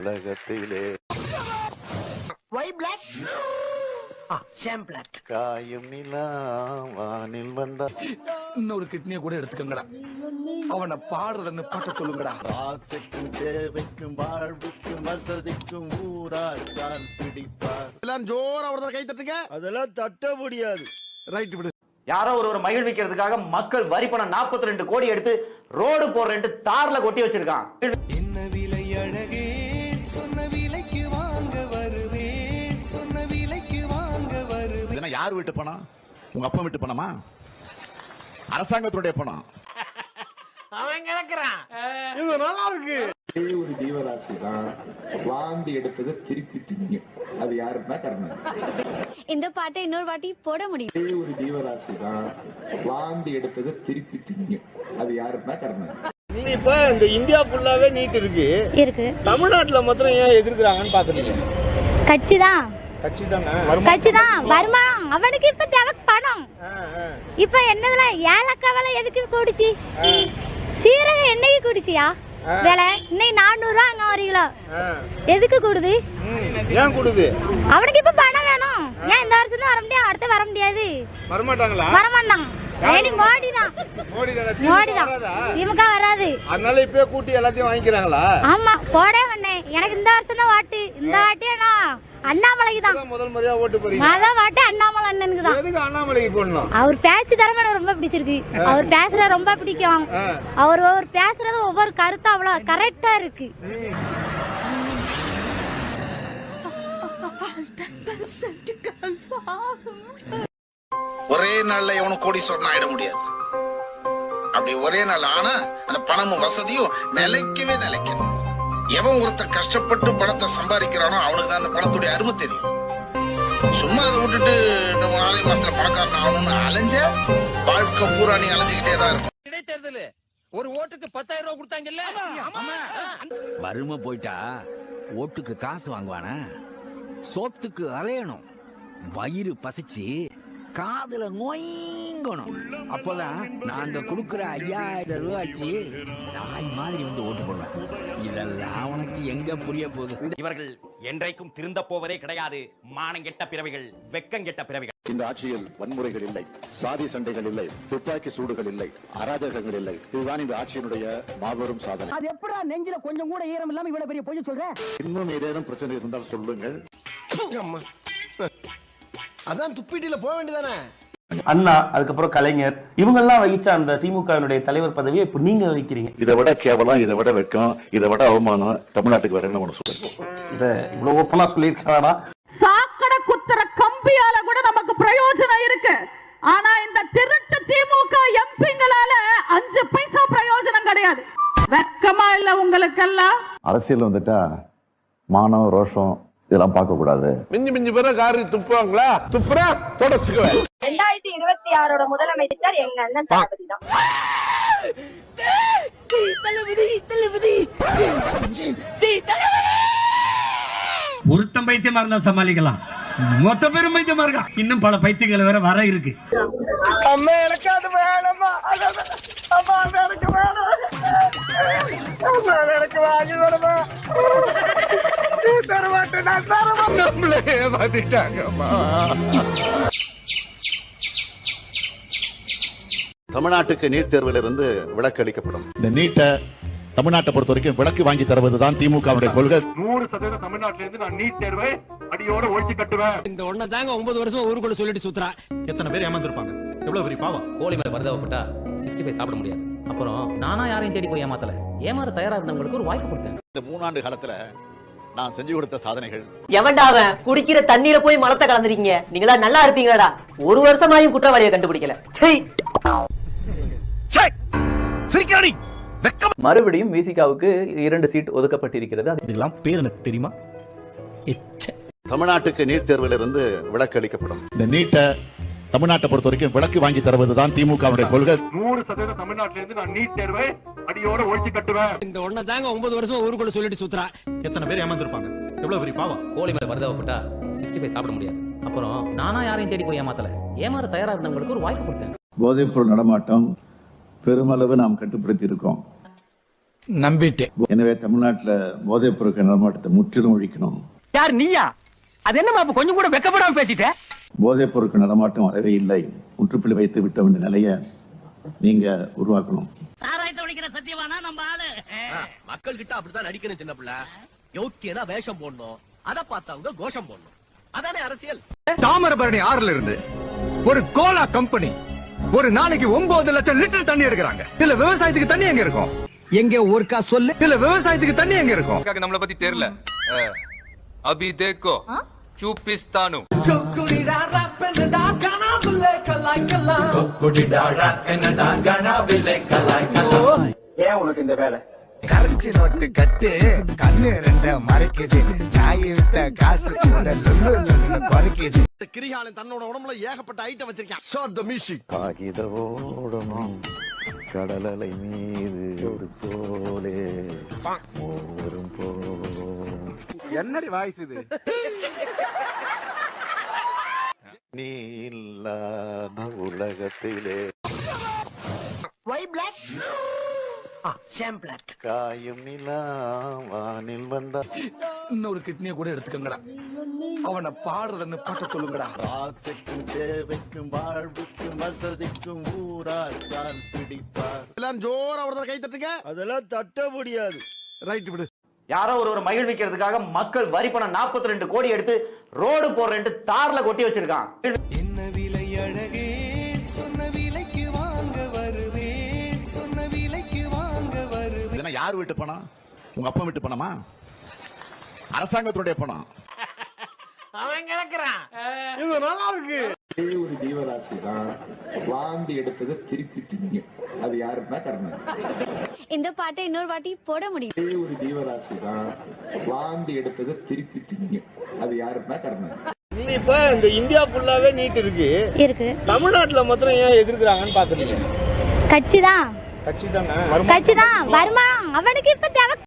உலகத்திலே Y black Sham black காயும் நிலா வானில் வந்தா. இன்னொரு கிட்னியை கூட எடுத்துக்கங்கடா. அவனை பாடுறத நிப்பாட்ட சொல்லுங்கடா. ஆசைக்கும் தேவைக்கும் வாழ்வுக்கும் வசதிக்கும் ஊரார் தான் பிடிப்பார். எல்லாரும் ஜோரா ஒரு கை தட்டுங்க. அதெல்லாம் தட்ட முடியாது. ரைட் விடு. யாரோ ஒருவரை மகிழ்விக்கிறதுக்காக மக்கள் வரி பணம் 42 கோடி எடுத்து ரோடு போடுறேன்ட்டு தார்ல கொட்டி வச்சிருக்கான். என்ன வீட்டு பணம் உங்க அப்பா வீட்டு பணமா. அரசாங்கத்துடைய பணம் ஒரே ஒரு ஜீவராசி தான் வாந்தி எடுத்ததை திருப்பி திங்கும் அது யாருன்னா கர்ணன். இந்த பாட்டை இன்னொரு வாட்டி போட முடியும். ஒரே ஒரு ஜீவராசி தான் வாந்தி எடுத்ததை திருப்பி திங்கும் அது யாருன்னா கர்ணன். இப்ப இந்த இந்தியா ஃபுல்லாவே நீட் இருக்கு. இருக்கு. தமிழ்நாட்டுல மாத்திரம் ஏன் எதிர்க்கிறாங்கன்னு பாத்துருக்கீங்க கட்சி தான். கட்சி தானே? கட்சி தான். வருமானம். அவனுக்கு இப்ப தேவை பணம். இப்ப என்னதுல ஏலக்காய் விலை எதுக்கு கூடிச்சு? சீரகம் என்னைக்கு கூடிச்சியா? விலை இன்னைக்கு நானூறு ரூபா அங்க ஒரு கிலோ எதுக்கு கூடுது? ஏன் கொடுது? அவனுக்கு இப்ப பணம் வேணும். ஏன் இந்த வருஷம் தான் வர முடியும் அடுத்து வர முடியாது. வரமாட்டாங்களா? வரமாட்டான். ஏனி மோடி தான் மோடி தானே? மோடி தான் திமுக வராது. அதனால இப்பயே கூட்டி எல்லாத்தையும் வாங்கிக்கிறாங்களா? ஆமா போடே வந்தேன். எனக்கு இந்த வருஷம் தான் வாட்டு இந்த வாட்டியே நான் அண்ணாமலைக்கு தான் முதல் முறையா ஓட்டு போறீங்க மொத வாட்டு அண்ணாமலை அண்ணனுக்கு தான் எதுக்கு அண்ணாமலைக்கு போடணும் அவர் பேச்சு திறமை எனக்கு ரொம்ப பிடிச்சிருக்கு. அவர் பேசுற ரொம்ப பிடிக்கும். அவர் ஒவ்வொரு பேசுறது ஒவ்வொரு கருத்தும் அவ்வளவு கரெக்டா இருக்கு. ஒரே நாள்ல எவனும் கோடீஸ்வரன் ஆயிட முடியாது. அப்படி ஒரே நாள் ஆனா அந்த பணமும் வசதியும் நிலைக்கவே நிலைக்கணும். எவன் ஒருத்தன் கஷ்டப்பட்டு பணத்தை சம்பாதிக்கிறானோ அவனுக்கு தான் அந்த பணத்துடைய அருமை தெரியும். சும்மா அதை விட்டுட்டு நம்ம ஆறு மாசத்துல பணக்காரன் ஆகணும்னு அலைஞ்ச வாழ்க்கை பூரா நீ அலைஞ்சுக்கிட்டே தான் இருக்கும். இடைத்தேர்தல். ஒரு ஓட்டுக்கு பத்தாயிரம் ரூபாய் கொடுத்தாங்கல்ல? வறுமை போயிட்டா ஓட்டுக்கு காசு வாங்குவானா? சோத்துக்கு அலையணும். வயிறு பசிச்சு காதுல நொயங்கணும். அப்பதான் நாங்க கொடுக்கிற ஐயாயிரம் ரூபாய்க்கு நாய் மாதிரி வந்து ஓட்டு போடுவேன். இதெல்லாம் உனக்கு எங்க புரிய போகுது? இவர்கள் என்றைக்கும் திருந்த போவதே கிடையாது. மானங்கெட்ட பிறவிகள் வெக்கங்கெட்ட பிறவிகள். இந்த ஆட்சியில் வன்முறைகள் இல்லை சாதி சண்டைகள் இல்லை துப்பாக்கி சூடுகள் இல்லை அராஜகங்கள் இல்லை. இதுதான் இந்த ஆட்சியினுடைய மாபெரும் சாதனை. அது எப்படா நெஞ்சில கொஞ்சம் கூட ஈரம் இல்லாம இவ்வளவு பெரிய பொய் சொல்ற? இன்னும் ஏதேனும் பிரச்சனை இருந்தால் சொல்லுங்கள். அதான் துப்பிட்டில போக வேண்டியதானே? அண்ணா அதுக்கப்புறம் கலைஞர் இவங்கெல்லாம் வகிச்ச அந்த திமுகவினுடைய தலைவர் பதவியை இப்ப நீங்க வகிக்கிறீங்க. இதை விட கேவலம் இதை விட வெட்கம் இதை விட அவமானம் தமிழ்நாட்டுக்கு வரேன்னு ஒன்று சொல்லுங்க. இத இவ்வளவு ஓப்பனா சொல்லியிருக்காரா சாக்கடை குத்துற கம்பியால கூட நமக்கு பிரயோஜனம் இருக்கு. ஆனா இந்த திருட்டு திமுக எம்பிங்களால அஞ்சு பைசா பிரயோஜனம் கிடையாது. வெக்கமா இல்ல உங்களுக்கெல்லாம்? அரசியல் வந்துட்டா மானம் ரோஷம் இதெல்லாம் பார்க்க கூடாது மிஞ்சி மிஞ்சி பேர காரி துப்புவாங்களா? துப்புறா தொடச்சுக்குவேன். ரெண்டாயிரத்தி இருபத்தி ஆறோட முதலமைச்சர் எங்க அண்ணன் தளபதி தான் ஒருத்தன் பைத்தியமா இருந்தா சமாளிக்கலாம். மொத்த பேரும் பைத்தியமா இருக்கா? இன்னும் பல பைத்தியங்கள் வேற வர இருக்கு. அம்மா எனக்கு அது வேணாமா அம்மா அது எனக்கு வேணாம். அம்மா எனக்கு வாங்கி தரமாட்டேன் நம்மளே ஏமாத்திட்டாங்கம்மா தமிழ்நாட்டுக்கு நீட் தேர்விலிருந்து விலக்கு அளிக்கப்படும். இந்த நீட்டை தமிழ்நாட்டை பொறுத்த வரைக்கும் விலக்கு வாங்கி தருவதுதான் திமுகவுடைய கொள்கை. நூறு சதவீதம் தமிழ்நாட்டில இருந்து நான் நீட் தேர்வை அடியோட ஒழிச்சு கட்டுவேன். இந்த ஒன்ன தாங்க ஒன்பது வருஷமா ஊருக்குள்ள சொல்லிட்டு சுத்துறா. எத்தனை பேர் ஏமாந்துருப்பாங்க? எவ்வளவு பெரிய பாவம்? கோழி மேல வருதவப்பட்டா சிக்ஸ்டி ஃபைவ் சாப்பிட முடியாது. அப்புறம் நானா யாரையும் தேடி போய் ஏமாத்தல? ஏமாற தயாரா இருந்தவங்களுக்கு ஒரு வாய்ப்பு கொடுத்தேன். இந்த மூணாண்டு காலத்துல நான் செஞ்சு கொடுத்த சாதனைகள். எவன்டா அவன் குடிக்கிற தண்ணீர போய் மலத்தை கலந்துறீங்க நீங்களா நல்லா இருப்பீங்களாடா. ஒரு வருஷமாயும் குற்றவாளியை கண்டுபிடிக்கல. மறுபடியும் விசிகாவுக்கு இரண்டு சீட் ஒதுக்கப்பட்டிருக்கிறது. அது இதெல்லாம் பேர் எனக்கு தெரியுமா? தமிழ்நாட்டுக்கு நீட் தேர்விலிருந்து விலக்கு அளிக்கப்படும். இந்த நீட்டை தமிழ்நாட்டை பொறுத்த வரைக்கும் விலக்கு வாங்கி தருவதுதான் திமுகவுடைய கொள்கை. நூறு சதவீதம் தமிழ்நாட்டில இருந்து நான் நீட் தேர்வை அடியோட ஒழிச்சு கட்டுவேன். இந்த ஒன்ன தாங்க ஒன்பது வருஷமா ஊருக்குள்ள சொல்லிட்டு சுத்துறா. எத்தனை பேர் ஏமாந்துருப்பாங்க? எவ்வளவு பெரிய பாவம்? கோழி மேல வருதவப்பட்டா சிக்ஸ்டி ஃபைவ் சாப்பிட முடியாது. அப்புறம் நானா யாரையும் தேடி போய் ஏமாத்தல. ஏமாற தயாரா இருந்தவங்களுக்கு ஒரு வாய்ப்பு கொடுத்தேன். போதைப்பொருள் நடமாட்டம் பெருமளவு நாம் கட்டுப்படுத்தி இருக்கோம் நம்பிட்டேன். எனவே தமிழ்நாட்டுல போதைப் பொருட்கள் நடமாட்டத்தை முற்றிலும் ஒழிக்கணும். யார் நீயா? அது என்னமா அப்ப கொஞ்சம் கூட வெக்கப்படாம பேசிட்ட? போதைப் பொருட்கள் நடமாட்டம் வரவே இல்லை. முற்றுப்புள்ளி வைத்து விட்ட வேண்டிய நிலையை நீங்க உருவாக்கணும். மக்கள் கிட்ட அப்படித்தான் நடிக்கணும் சின்ன பிள்ளை. யோக்கியனா வேஷம் போடணும். அத பார்த்தவங்க கோஷம் போடணும். அதானே அரசியல். தாமிரபரணி ஆறுல இருந்து ஒரு கோலா கம்பெனி ஒரு நாளைக்கு ஒன்பது லட்சம் லிட்டர் தண்ணி எடுக்கிறாங்க. இதுல விவசாயத்துக்கு தண்ணி எங்க இருக்கும்? எங்க ஊருக்கா சொல்லு. இதுல விவசாயத்துக்கு தண்ணி எங்க இருக்கும்? நம்மள பத்தி தெரியல. அபி தேக்கோ. சூப்பிஸ்தானு. ஏன் உனக்கு இந்த வேலை? கரன்சி நோட்டு கட்டு கண்ணு ரெண்ட மறைக்குது. நாய் விட்ட காசு கூட குறைக்குது கிரிகாலன் தன்னோட உடம்புல ஏகப்பட்ட ஐட்டம் வச்சிருக்கான். ஷாட் த மியூசிக் காகித கடலலை மீது ஒரு போலே மூவரும் போவோம் என்னடி வாய்ஸ் இது? நீ இல்லாத உலகத்திலே. காயும் நிலா வானில் வந்த இன்னொரு கிட்னியை கூட எடுத்துக்கங்கடா. அவனை பாடுறதுன்னு பாட்ட சொல்லுங்கடா. ஆசைக்கும் தேவைக்கும் வாழ்வுக்கும் வசதிக்கும் ஊரார் தான் பிடிப்பார். எல்லாரும் ஜோரா ஒரு கை தட்டுங்க. அதெல்லாம் தட்ட முடியாது. ரைட் விடு. யாரோ ஒருவரை மகிழ்விக்கிறதுக்காக மக்கள் வரி பணம் நாற்பத்தி ரெண்டு கோடி எடுத்து ரோடு போடுறேன்ட்டு தார்ல கொட்டி வச்சிருக்கான். என்ன விலை அழகே சொன்ன விலைக்கு வாங்க வருவேன் சொன்ன விலைக்கு வாங்க வருவேன் இதெல்லாம் யார் வீட்டு பணம்? உங்க அப்பா வீட்டு பணமா? அரசாங்கத்துடைய பணம். ஒரே ஒரு ஜீவராசி தான் வாந்தி எடுத்ததை திருப்பி திங்கும் அது யாருன்னா கர்ணன். இந்த பாட்டை இன்னொரு வாட்டி போட முடியும். ஒரே ஒரு ஜீவராசி தான் வாந்தி எடுத்ததை திருப்பி திங்கும் அது யாருன்னா கர்ணன். இப்ப இந்த இந்தியா ஃபுல்லாவே நீட் இருக்கு. இருக்கு. தமிழ்நாட்டுல மாத்திரம் ஏன் எதிர்க்கிறாங்கன்னு பாக்குறீங்க கட்சி தான் கட்சி தானே கட்சி தான் வருமானம். அவனுக்கு இப்ப தேவை